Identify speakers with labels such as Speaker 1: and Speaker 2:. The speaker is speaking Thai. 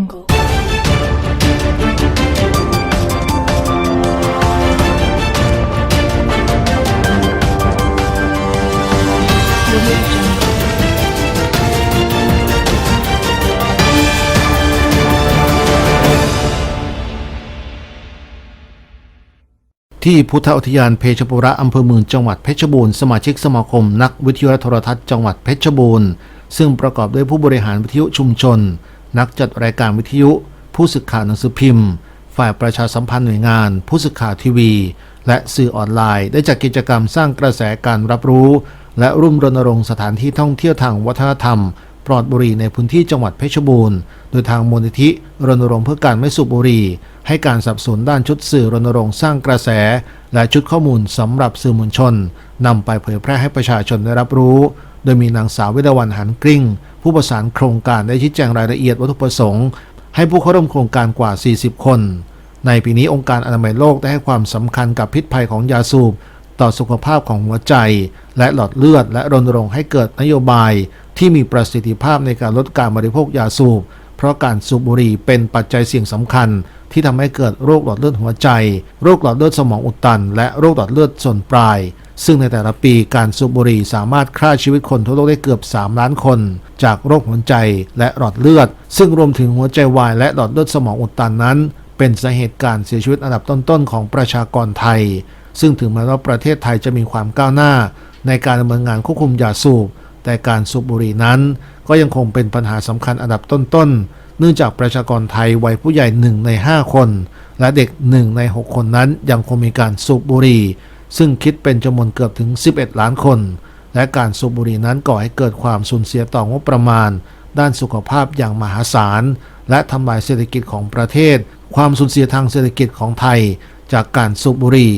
Speaker 1: Jungle. Jungle.
Speaker 2: ที่พุทธอุทยานเพชรบุระอำเภอเมืองจังหวัดเพชรบูรณ์สมาชิกสมาคมนักวิทยุโทรทัศน์จังหวัดเพชรบูรณ์ซึ่งประกอบด้วยผู้บริหารวิทยุชุมชน นักจัดรายการวิทยุ ผู้สื่อข่าวหนังสือพิมพ์ ฝ่ายประชาสัมพันธ์หน่วยงาน ผู้สื่อข่าวทีวี และสื่อออนไลน์ ได้จัดกิจกรรมสร้างกระแสการรับรู้ และร่วมรณรงค์สถานที่ท่องเที่ยวทางวัฒนธรรม ปลอดบุหรี่ในพื้นที่จังหวัดเพชรบูรณ์ โดยทางมูลนิธิรณรงค์เพื่อการไม่สูบบุหรี่ ให้การสนับสนุนด้านชุดสื่อรณรงค์สร้างกระแส และชุดข้อมูลสำหรับสื่อมวลชนนำไปเผยแพร่ให้ประชาชนได้รับรู้ โดยมีนางสาววิดาวันหันกริ่ง ผู้ประสานโครงการได้ชี้แจงรายละเอียดวัตถุประสงค์ ให้ผู้เข้าร่วมโครงการกว่า 40 คน ในปีนี้องค์การอนามัยโลกได้ให้ความสำคัญกับพิษภัยของยาสูบ ต่อสุขภาพของหัวใจ และหลอดเลือด และรณรงค์ให้เกิดนโยบาย ที่มีประสิทธิภาพในการลดการบริโภคยาสูบ เพราะการสูบบุหรี่เป็นปัจจัยเสี่ยงสำคัญ ที่ทำให้เกิดโรคหลอดเลือดหัวใจ โรคหลอดเลือดสมองอุดตัน และโรคหลอดเลือดส่วนปลาย ซึ่งในแต่ละปีการสูบบุหรี่สามารถฆ่าชีวิตคนทั่วโลกได้เกือบ 3 ล้านคน จากโรคหัวใจและหลอดเลือด ซึ่งรวมถึงหัวใจวายและหลอดเลือดสมองอุดตันนั้น เป็นสาเหตุการเสียชีวิตอันดับต้นๆของประชากรไทย ซึ่งถึงแม้ว่าประเทศไทยจะมีความก้าวหน้า ในการดำเนินงานควบคุมยาสูบ แต่การสูบบุหรี่นั้น ก็ยังคงเป็นปัญหาสำคัญอันดับต้นๆ เนื่องจากประชากรไทยวัยผู้ใหญ่1ใน5คน และเด็ก1ใน6คนนั้นยังคงมีการสูบบุหรี่ ซึ่งคิดเป็นจำนวนเกือบถึง 11 ล้านคน และการสูบบุหรี่นั้นก่อให้เกิดความสูญเสียต่องบประมาณ ด้านสุขภาพอย่างมหาศาล และทำลายเศรษฐกิจของประเทศ ความสูญเสียทางเศรษฐกิจของไทย จากการสูบบุหรี่